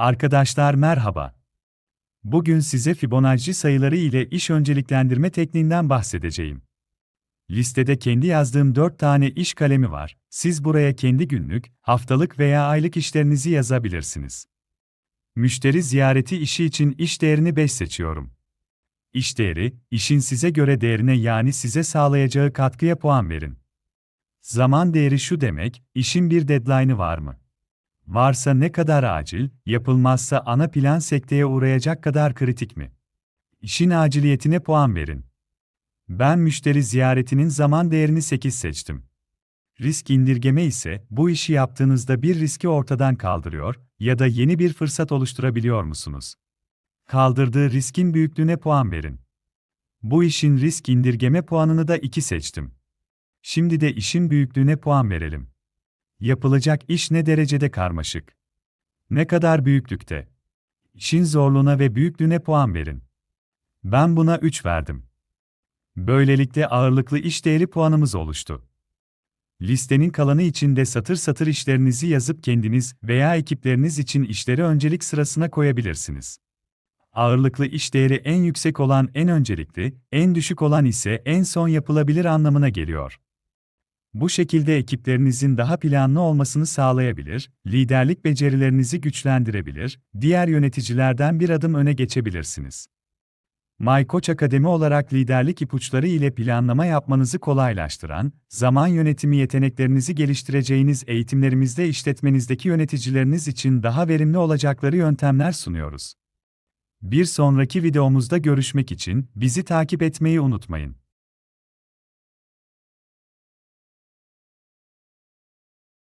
Arkadaşlar merhaba. Bugün size Fibonacci sayıları ile iş önceliklendirme tekniğinden bahsedeceğim. Listede kendi yazdığım 4 tane iş kalemi var. Siz buraya kendi günlük, haftalık veya aylık işlerinizi yazabilirsiniz. Müşteri ziyareti işi için iş değerini 5 seçiyorum. İş değeri, işin size göre değerine yani size sağlayacağı katkıya puan verin. Zaman değeri şu demek, işin bir deadline'ı var mı? Varsa ne kadar acil, yapılmazsa ana plan sekteye uğrayacak kadar kritik mi? İşin aciliyetine puan verin. Ben müşteri ziyaretinin zaman değerini 8 seçtim. Risk indirgeme ise bu işi yaptığınızda bir riski ortadan kaldırıyor ya da yeni bir fırsat oluşturabiliyor musunuz? Kaldırdığı riskin büyüklüğüne puan verin. Bu işin risk indirgeme puanını da 2 seçtim. Şimdi de işin büyüklüğüne puan verelim. Yapılacak iş ne derecede karmaşık? Ne kadar büyüklükte? İşin zorluğuna ve büyüklüğüne puan verin. Ben buna 3 verdim. Böylelikle ağırlıklı iş değeri puanımız oluştu. Listenin kalanı için de satır satır işlerinizi yazıp kendiniz veya ekipleriniz için işleri öncelik sırasına koyabilirsiniz. Ağırlıklı iş değeri en yüksek olan en öncelikli, en düşük olan ise en son yapılabilir anlamına geliyor. Bu şekilde ekiplerinizin daha planlı olmasını sağlayabilir, liderlik becerilerinizi güçlendirebilir, diğer yöneticilerden bir adım öne geçebilirsiniz. MyCoach Akademi olarak liderlik ipuçları ile planlama yapmanızı kolaylaştıran, zaman yönetimi yeteneklerinizi geliştireceğiniz eğitimlerimizde işletmenizdeki yöneticileriniz için daha verimli olacakları yöntemler sunuyoruz. Bir sonraki videomuzda görüşmek için bizi takip etmeyi unutmayın.